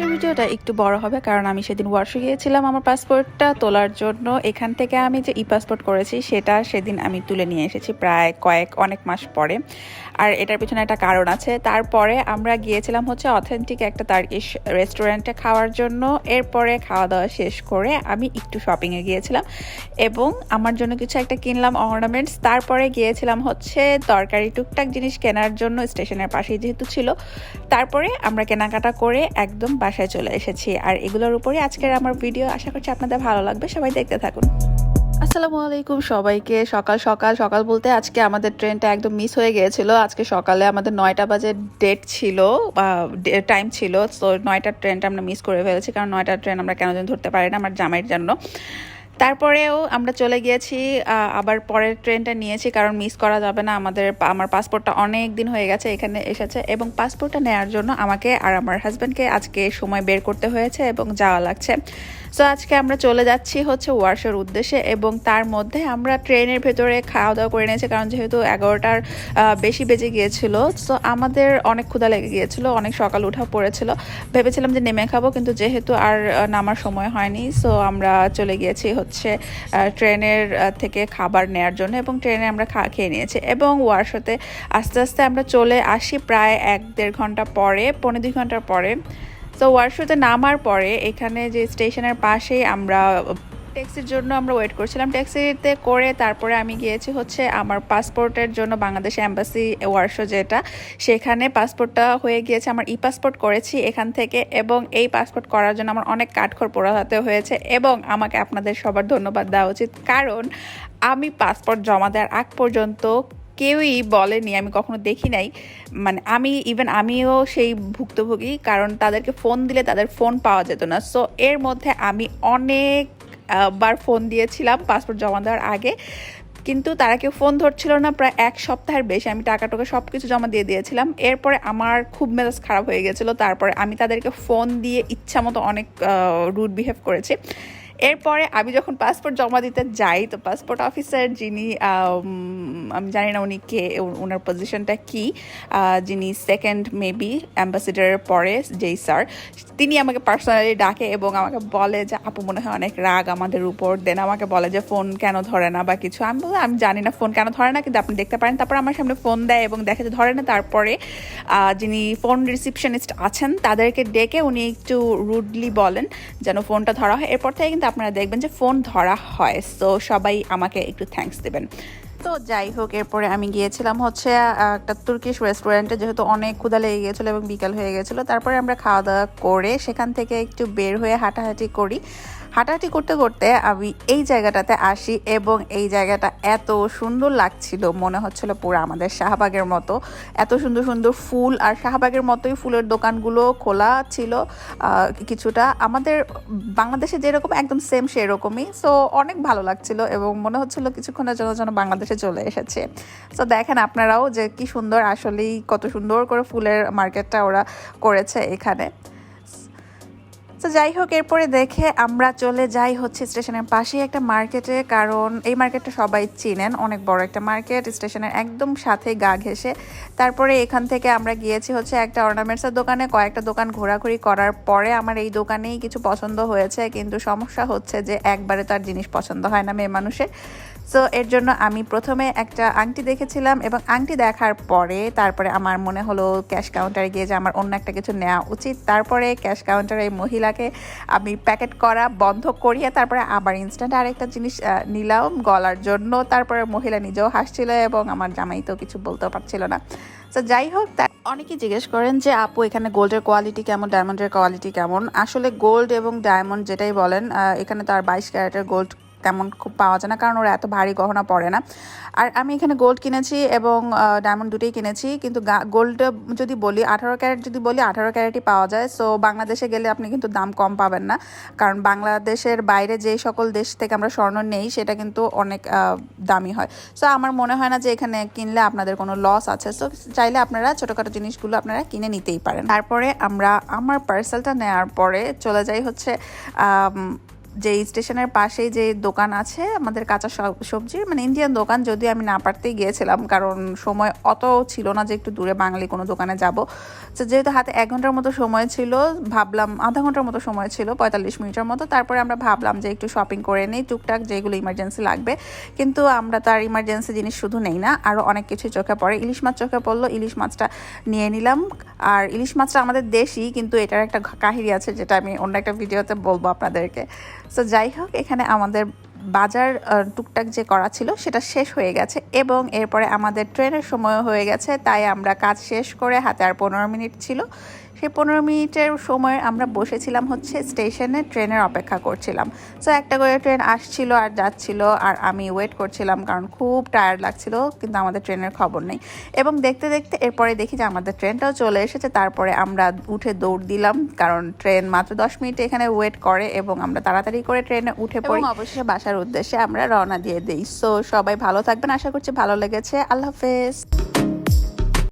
আজকের ভিডিওটা একটু বড় হবে, কারণ আমি সেদিন ওয়ার্সে গিয়েছিলাম আমার পাসপোর্টটা তোলার জন্য। এখান থেকে আমি যে ই পাসপোর্ট করেছি, সেটা সেদিন আমি তুলে নিয়ে এসেছি প্রায় কয়েক, অনেক মাস পরে। আর এটার পিছনে একটা কারণ আছে। তারপরে আমরা গিয়েছিলাম হচ্ছে অথেন্টিক একটা তার্কিশ রেস্টুরেন্টে খাওয়ার জন্য। এরপরে খাওয়া দাওয়া শেষ করে আমি একটু শপিংয়ে গিয়েছিলাম। এবং আমার জন্য কিছু একটা কিনলাম অর্নামেন্টস তারপরে গিয়েছিলাম হচ্ছে তরকারি টুকটাক জিনিস কেনার জন্য স্টেশনের পাশেই যেহেতু ছিল। তারপরে আমরা কেনাকাটা করে একদম বাসায় চলে এসেছি। আর এগুলোর উপরে আজকের আমার ভিডিও আশা করছি আপনাদের ভালো লাগবে। সবাই দেখতে থাকুন। আসসালামু আলাইকুম সবাইকে। সকাল সকাল সকাল বলতে আজকে আমাদের ট্রেনটা একদম মিস হয়ে গিয়েছিল। আজকে সকালে আমাদের নয়টা বাজে ডেট ছিল, বা টাইম ছিল। তো নয়টার ট্রেনটা আমরা মিস করে ফেলেছি। কারণ নয়টার ট্রেন আমরা কেন ধরতে পারি না আমার জামাইয়ের জন্য। তারপরেও আমরা চলে গিয়েছি আবার পরের ট্রেনটা নিয়েছি কারণ মিস করা যাবে না। আমাদের আমার পাসপোর্টটা অনেক দিন হয়ে গেছে, এখানে এসেছে এবং পাসপোর্টটা নেওয়ার জন্য আমাকে আর আমার হাজব্যান্ডকে আজকে সময় বের করতে হয়েছে এবং যাওয়া লাগছে। সো আজকে আমরা চলে যাচ্ছি হচ্ছে ওয়ার্সের উদ্দেশ্যে এবং তার মধ্যে আমরা ট্রেনের ভেতরে খাওয়া দাওয়া করে নিয়েছি কারণ যেহেতু এগারোটার বেশি বেজে গিয়েছিল। সো আমাদের অনেক ক্ষুধা লেগে গিয়েছিল, অনেক সকাল উঠা পড়েছিল। ভেবেছিলাম যে নেমে খাব কিন্তু যেহেতু আর নামার সময় হয়নি সো আমরা চলে গিয়েছি হচ্ছে ট্রেনের থেকে খাবার নেয়ার জন্য এবং ট্রেনে আমরা খা, খেয়ে নিয়েছি এবং ওয়ার্সতে আস্তে আস্তে আমরা চলে আসি প্রায় এক দেড় ঘণ্টা পরে পনেরো দুই ঘণ্টা পরে। তো ওয়ার্কশোতে নামার পরে এখানে যে স্টেশনের পাশেই আমরা, ট্যাক্সির জন্য আমরা ওয়েট করছিলাম। ট্যাক্সিতে করে তারপরে আমি গিয়েছি হচ্ছে আমার পাসপোর্টের জন্য বাংলাদেশ অ্যাম্বাসি ওয়ার্কশো যেটা। সেখানে পাসপোর্টটা হয়ে গিয়েছে, আমার ই পাসপোর্ট করেছি এখান থেকে এবং এই পাসপোর্ট করার জন্য আমার অনেক কাঠখড় পোড়াতে হয়েছে এবং আমাকে আপনাদের সবার ধন্যবাদ দেওয়া উচিত। কারণ আমি পাসপোর্ট জমা দেওয়ার আগ পর্যন্ত কেউই বলেনি, আমি কখনো দেখি নাই। মানে আমি ইভেন আমিও সেই ভুক্তভোগী, কারণ তাদেরকে ফোন দিলে তাদের ফোন পাওয়া যেত না। সো এর মধ্যে আমি অনেক বার ফোন দিয়েছিলাম পাসপোর্ট জমা দেওয়ার আগে। কিন্তু তারা কেউ ফোন ধরছিল না, প্রায় এক সপ্তাহের বেশি আমি টাকা টাকা সব কিছু জমা দিয়ে দিয়েছিলাম। এরপরে আমার খুব মেজাজ খারাপ হয়ে গেছিল। তারপরে আমি তাদেরকে ফোন দিয়ে ইচ্ছা মতো অনেক রুড বিহেভ করেছি। এরপরে আমি যখন পাসপোর্ট জমা দিতে যাই, তো পাসপোর্ট অফিসার যিনি, আমি জানি না উনি কে ওনার পজিশনটা কি যিনি সেকেন্ড মেবি অ্যাম্বাসিডারের পরে, যেই স্যার তিনি আমাকে পার্সোনালি ডাকে এবং আমাকে বলে যে, আপু, মনে হয় অনেক রাগ আমাদের উপর। দেন আমাকে বলে যে, ফোন কেন ধরে না? বা কিছু। আমি আমি জানি না ফোন কেন ধরে না, কিন্তু আপনি দেখতে পারেন। তারপর আমার সামনে ফোন দেয় এবং দেখে যে, ধরে না। তারপরে যিনি ফোন রিসিপশনিস্ট আছেন, তাদেরকে ডেকে উনি একটু রুডলি বলেন, যেন ফোনটা ধরা হয়। এরপর থেকে কিন্তু আপনারা দেখবেন যে ফোন ধরা হয়। সো সবাই আমাকে একটু থ্যাঙ্কস দেবেন। তো যাই হোক, এরপরে আমি গিয়েছিলাম হচ্ছে একটা তুর্কিশ রেস্টুরেন্টে যেহেতু অনেক ক্ষুধা লেগে গিয়েছিল এবং বিকাল হয়ে গেছিল। তারপরে আমরা খাওয়া দাওয়া করে সেখান থেকে একটু বের হয়ে হাঁটাহাঁটি করি। হাঁটাহাঁটি করতে করতে আমি এই জায়গাটাতে আসি এবং এই জায়গাটা এত সুন্দর লাগছিল। মনে হচ্ছিল পুরো আমাদের শাহবাগের মতো। এত সুন্দর সুন্দর ফুল আর শাহবাগের মতোই ফুলের দোকানগুলো খোলা ছিল কিছুটা। আমাদের বাংলাদেশে যেরকম একদম সেম সেরকমই। সো অনেক ভালো লাগছিল এবং মনে হচ্ছিল কিছুক্ষণের জন্য যেন বাংলাদেশে চলে এসেছে। তো দেখেন আপনারাও যে কি সুন্দর আসলেই কত সুন্দর করে ফুলের মার্কেটটা ওরা করেছে এখানে। তো যাই হোক, এরপরে দেখে আমরা চলে যাই হচ্ছে স্টেশনের পাশেই একটা মার্কেটে, কারণ এই মার্কেটটা সবাই চিনেন, অনেক বড় একটা মার্কেট, স্টেশনের একদম সাথে গা ঘেসে তারপরে এখান থেকে আমরা গিয়েছি হচ্ছে একটা অর্নামেন্টসের দোকানে, কয়েকটা দোকান ঘোরাঘুরি করার পরে আমার এই দোকানেই কিছু পছন্দ হয়েছে, কিন্তু সমস্যা হচ্ছে যে একবারে তার জিনিস পছন্দ হয় না মেয়ে মানুষের। সো এর জন্য আমি প্রথমে একটা আংটি দেখেছিলাম এবং আংটি দেখার পরে তারপরে আমার মনে হলো ক্যাশ কাউন্টারে গিয়ে যে আমার অন্য একটা কিছু নেওয়া উচিত। তারপরে ক্যাশ কাউন্টারে এই মহিলাকে আমি প্যাকেট করা বন্ধ করিয়ে তারপরে আবার ইনস্ট্যান্ট আরেকটা জিনিস নিলাম গলার জন্য। তারপরে মহিলা নিজেও হাসছিল এবং আমার জামাই তো কিছু বলতেও পারছিল না। তো যাই হোক, তা- অনেকেই জিজ্ঞেস করেন যে, আপু, এখানে গোল্ডের কোয়ালিটি কেমন? ডায়মন্ডের কোয়ালিটি কেমন? আসলে গোল্ড এবং ডায়মন্ড যেটাই বলেন এখানে তো আর বাইশ ক্যারেটের গোল্ড তেমন খুব পাওয়া যায় না, কারণ ওরা এত ভারী গহনা পড়ে না। আর আমি এখানে গোল্ড কিনেছি এবং ডায়মন্ড দুটোই কিনেছি, কিন্তু গোল্ড যদি বলি, আঠারো ক্যারেট যদি বলি, আঠারো ক্যারেটই পাওয়া যায়। সো বাংলাদেশে গেলে আপনি কিন্তু দাম কম পাবেন না, কারণ বাংলাদেশের বাইরে যে সকল দেশ থেকে আমরা স্বর্ণ নেই, সেটা কিন্তু অনেক দামি হয়। সো আমার মনে হয় না যে এখানে কিনলে আপনাদের কোনো লস আছে। সো চাইলে আপনারা ছোটোখাটো জিনিসগুলো আপনারা কিনে নিতেই পারেন। তারপরে আমরা, আমার পার্সেলটা নেওয়ার পরে চলে যাই হচ্ছে যে স্টেশনের পাশেই যে দোকান আছে, আমাদের কাঁচা সব- সবজির মানে ইন্ডিয়ান দোকান যদিও আমি না পারতেই গিয়েছিলাম, কারণ সময় অত ছিল না যে একটু দূরে বাঙালি কোনো দোকানে যাব। তো যেহেতু হাতে এক ঘণ্টার মতো সময় ছিল, ভাবলাম আধা ঘণ্টার মতো সময় ছিল, পঁয়তাল্লিশ মিনিটের মতো, তারপরে আমরা ভাবলাম যে একটু শপিং করে নিই, টুকটাক যেগুলো ইমার্জেন্সি লাগবে। কিন্তু আমরা তার ইমার্জেন্সি জিনিস শুধু নেই না আরও অনেক কিছু চোখে পড়ে। ইলিশ মাছ চোখে পড়ল, ইলিশ মাছটা নিয়ে নিলাম। আর ইলিশ মাছটা আমাদের দেশি, কিন্তু এটার একটা কাহিনী আছে, যেটা আমি অন্য একটা ভিডিওতে বলব আপনাদেরকে। তো যাই হোক এখানে আমাদের বাজার টুকটাক যে করা ছিল সেটা শেষ হয়ে গেছে এবং এরপরে আমাদের ট্রেনের সময় হয়ে গেছে। তাই আমরা কাজ শেষ করে হাতে আর পনেরো মিনিট ছিল। সেই পনেরো মিনিটের সময় আমরা বসেছিলাম হচ্ছে স্টেশনে ট্রেনের অপেক্ষা করছিলাম। তো একটা করে ট্রেন আসছিল আর যাচ্ছিল আর আমি ওয়েট করছিলাম কারণ খুব টায়ার্ড লাগছিল কিন্তু আমাদের ট্রেনের খবর নেই। এবং দেখতে দেখতে এরপরে দেখি যে আমাদের ট্রেনটাও চলে এসেছে তারপরে আমরা উঠে দৌড় দিলাম কারণ ট্রেন মাত্র দশ মিনিট এখানে ওয়েট করে এবং আমরা তাড়াতাড়ি করে ট্রেনে উঠে পড়ি। অবশেষে বাসার উদ্দেশ্যে আমরা রওনা দিয়ে দিই। সো সবাই ভালো থাকবেন আশা করছি ভালো লেগেছে। আল্লাহ হাফেজ।